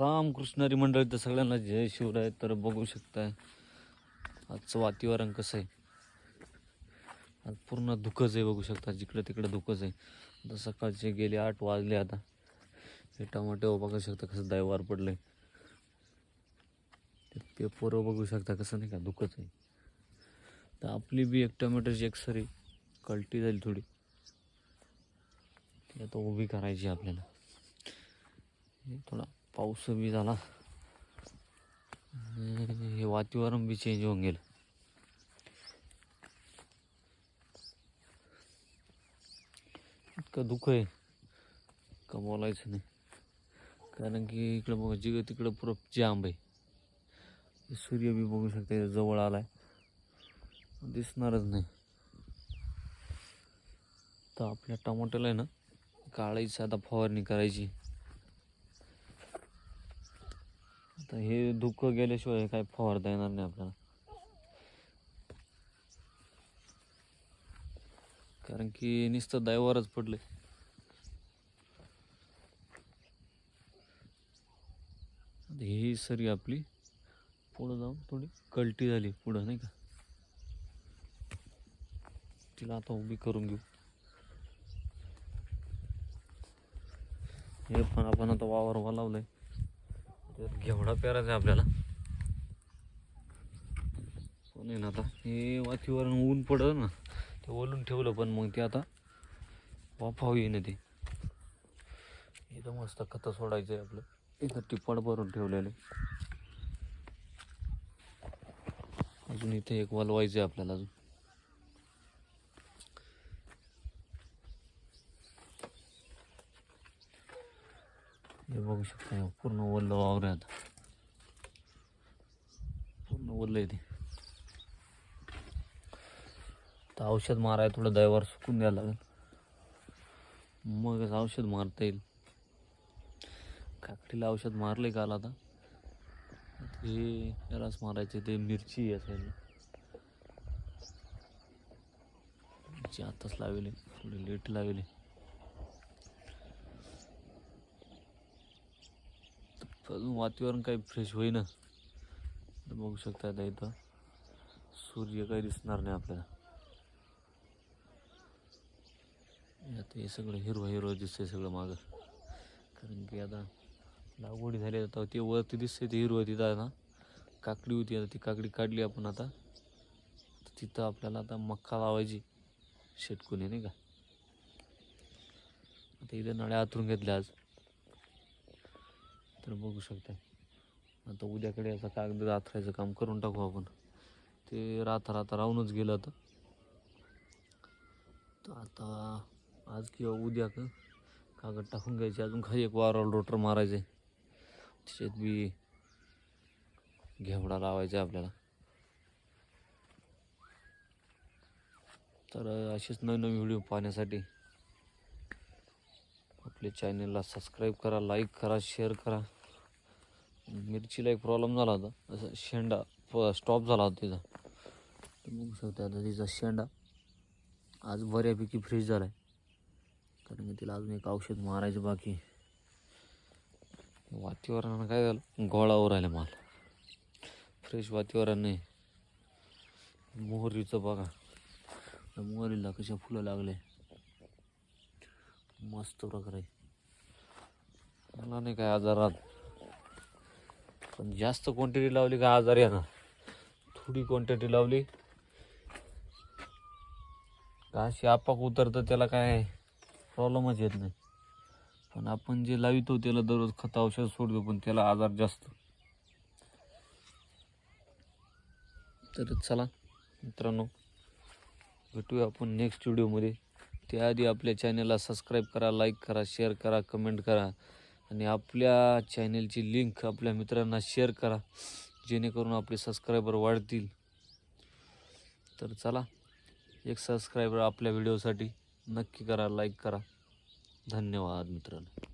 रामकृष्णारी मंडळी तर सगळ्यांना जय शिवराय तर बघू शकताय. आजचं वातावरण कसं आहे? आज पूर्ण धुकंच आहे बघू शकता जिकडं तिकडं धुकंच आहे. आता सकाळचे गेले आठ वाजले आता. हे टमाटे बघू शकता कसं दैवार पडलंय. ते पेपर बघू शकता कसं नाही का धुकंच आहे. तर आपली बी एक टमॅटोची एक सरी कल्टी झाली थोडी. ती आता उभी करायची आपल्याला. हे थोडा पाऊस बी झाला. हे वातावरण बी चेंज होऊन गेलं. इतकं दुःख आहे. का बोलायचं नाही. कारण की इकडं बघा जिकडं तिकडं पुरं जांब आहे. सूर्य बी बघू शकते जवळ आलाय. दिसणारच नाही. तर आपल्या टमाट्याला आहे ना काळायची आता फवारणी करायची. तर हे धुकं गेल्याशिवाय काय फवारता येणार नाही आपल्याला. कारण की नुसतं दैवारच पडले. ही सरी आपली पुढं जाऊन थोडी कल्टी झाली पुढं नाही का? तिला आता उभी करून घेऊ. हे पण आपण आता वावर लावलंय त्यात घेवडा पेरायचा आहे आपल्याला. पण आहे ना आता? हे वातीवरण ऊन पडलं ना ते ओलून ठेवलं पण मग ते आता वाफाव येईन ते. इथं मस्त खतं सोडायचं आहे आपलं. इथं टिपाड भरून ठेवलेलं आहे. अजून इथे एक वलवायचं आहे आपल्याला अजून. हे बघू शकता पूर्ण ओलं वावर आहे आता पूर्ण ओलं आहे ते. तर औषध माराय थोडं दैवार सुकून द्यायला लागेल. मगच औषध मारता येईल. काकडीला औषध मारले काल आता. हे यालाच मारायचे ते मिरची या साईडला मिरची आताच लावले थोडी लेट लावली. अजून वातावरण काही फ्रेश होईना. तर बघू शकता आता इथं सूर्य काही दिसणार नाही आपल्याला. आता हे सगळं हिरवं हिरवं दिसतंय सगळं मागं. कारण की आता लागवडी झाली आता ते वरती दिसते ते हिरवं तिथं आता काकडी होती आता ती काकडी काढली आपण आता. तर तिथं आपल्याला आता मक्का लावायची शेटकुनी नाही का? आता इथं नळ्या आतरून घेतल्या आज. तर बघू शकता. आता उद्याकडे असं कागद राथरायचं काम करून टाकू आपण. ते राथा राथा राहूनच गेलं आता. तर आता आज किंवा उद्या का कागद टाकून घ्यायचे. अजून खाली एक वारल रोटर मारायचे. त्याच्यात बी घेवडा लावायचा आहे आपल्याला. तर असेच नवीन नवीन व्हिडिओ पाहण्यासाठी आपल्या चॅनलला सबस्क्राईब करा लाईक करा शेअर करा. मिरचीला एक प्रॉब्लेम झाला होता. असं शेंडा स्टॉप झाला होता तिचा. बघू शकता आता तिचा शेंडा आज बऱ्यापैकी फ्रेश झाला आहे कारण की तिला अजून एक औषध मारायचं बाकी वातावरणानं काय झालं? गोळावर राहिलं माल. फ्रेश वातावरण नाही. मोहरीचं बघा. त्या मोहरीला कशा फुलं लागले? मस्त प्रकार. आहे मला नाही काय आजारात पण जास्त क्वांटिटी लावली का आजार येणार थोडी क्वांटिटी लावली. का अशी आपाक उतरतं त्याला काय प्रॉब्लेमच येत नाही. पण आपण जे लावितो त्याला दररोज खत औषध सोडतो पण त्याला आजार जास्त. तर चला मित्रांनो भेटूया आपण नेक्स्ट व्हिडिओमध्ये त्याआधी आपल्या चॅनलला सबस्क्राईब करा लाईक करा शेअर करा कमेंट करा. आणि आपल्या चॅनलची लिंक आपल्या मित्रांना शेअर करा. जेणेकरून आपले सबस्क्रायबर वाढतील. तर चला एक सबस्क्रायबर आपल्या व्हिडिओसाठी नक्की करा लाईक करा. धन्यवाद मित्रांनो.